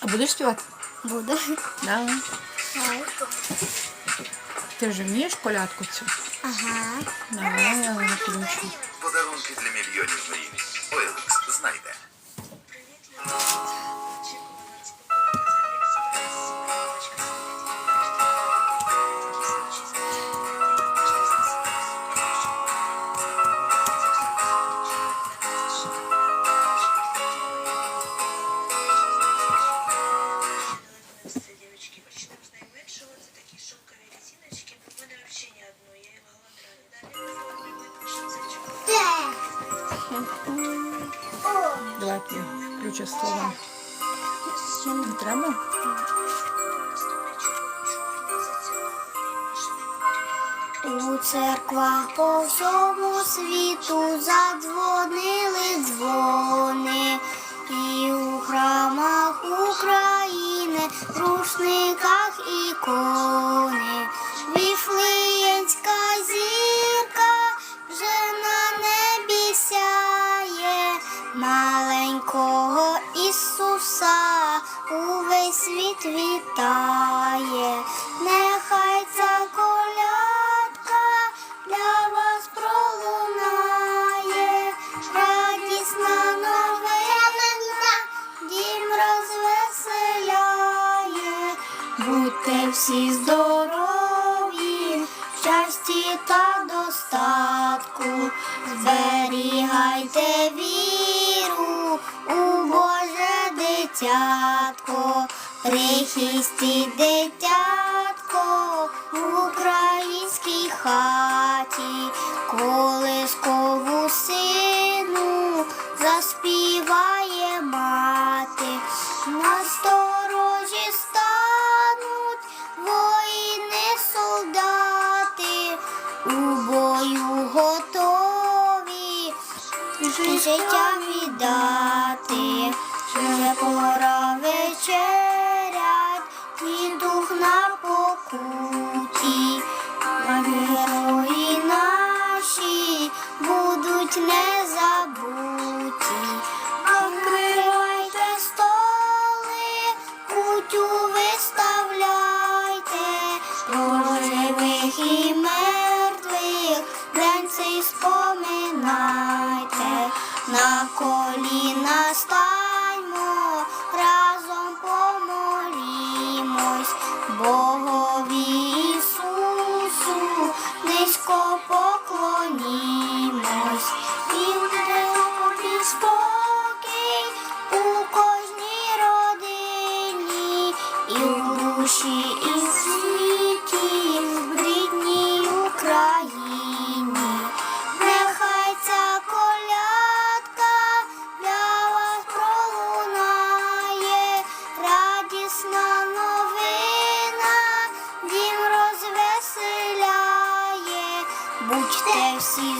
А будеш співати? Буду. Да. Давай. Ти вже вмієш колядку цю? Ага. Давай, я включу. Давай включи слова. Не треба? У церквах по всьому світу задзвонили дзвони, і у храмах України, в рушниках ікони. Ісуса увесь світ вітає. Нехай ця колядка для вас пролунає, радісна новина, дім розвеселяє. Будьте всі здорові, дитятко, прихисті дитятко в українській хаті, колискову сину заспіває мати, на сторожі стануть воїни солдати, у бою готові життя віддати, пора вечерять, і дух на покуті, а герої наші будуть не забуті. Столи, кутю виставляйте, живих і мертвих день споминайте, на коліна станьмо, Будьте всі